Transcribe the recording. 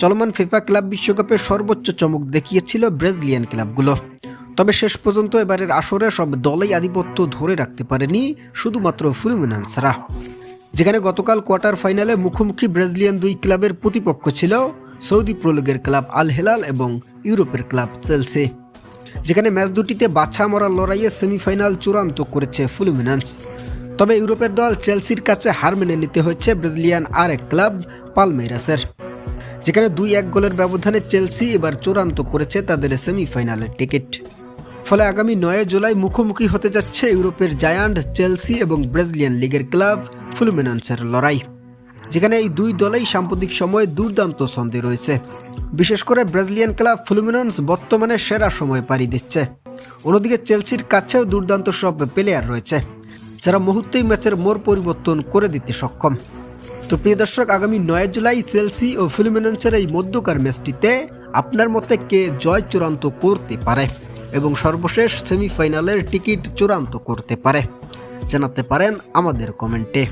চলমান FIFA club বিশ্বকাপে সর্বোচ্চ চমক দেখিয়েছিল ব্রাজিলিয়ান ক্লাবগুলো। তবে শেষ পর্যন্ত এবারের আসরে সব দলেই আধিপত্য ধরে রাখতে পারেনি শুধুমাত্র ফ্লুমিনান্সরা যেখানে গতকাল কোয়ার্টার ফাইনালে মুখোমুখি ব্রাজিলিয়ান দুই ক্লাবের প্রতিপক্ষ ছিল সৌদি প্রলোগের ক্লাব আল হেলাল এবং ইউরোপের ক্লাব চেলসি। যেখানে ম্যাচ দুটিতে বাছা মরার লড়াইয়ে সেমিফাইনাল চূড়ান্ত করেছে ফ্লুমিনান্স তবে ইউরোপের দল চেলসির কাছে হার মেনে নিতে হয়েছে ব্রাজিলিয়ান আর এক ক্লাব পালমেইরাসের। যেখানে দুই এক গোলের ব্যবধানে চেলসি এবার চূড়ান্ত করেছে তাদের সেমিফাইনালের টিকিট। ফলে আগামী নয় জুলাই মুখোমুখি হতে যাচ্ছে ইউরোপের জায়ান্ট চেলসি এবং ব্রাজিলিয়ান লিগের ক্লাব ফ্লুমিনান্সের লড়াই, যেখানে এই দুই দলেই সাম্প্রতিক সময়ে দুর্দান্ত ছন্দে রয়েছে। বিশেষ করে ব্রাজিলিয়ান ক্লাব ফ্লুমিনান্স বর্তমানে সেরা সময় পাড়ি দিচ্ছে। অন্যদিকে চেলসির কাছেও দুর্দান্ত সব প্লেয়ার রয়েছে, যারা মুহূর্তেই ম্যাচের মোড় পরিবর্তন করে দিতে সক্ষম। তো প্রিয় দর্শক, আগামী নয় জুলাই সেলসি ও ফিলিমিনেন্সের এই মধ্যকার ম্যাচটিতে আপনার মতে কে জয় চূড়ান্ত করতে পারে এবং সর্বশেষ সেমিফাইনালের টিকিট চূড়ান্ত করতে পারে? জানাতে পারেন আমাদের কমেন্টে।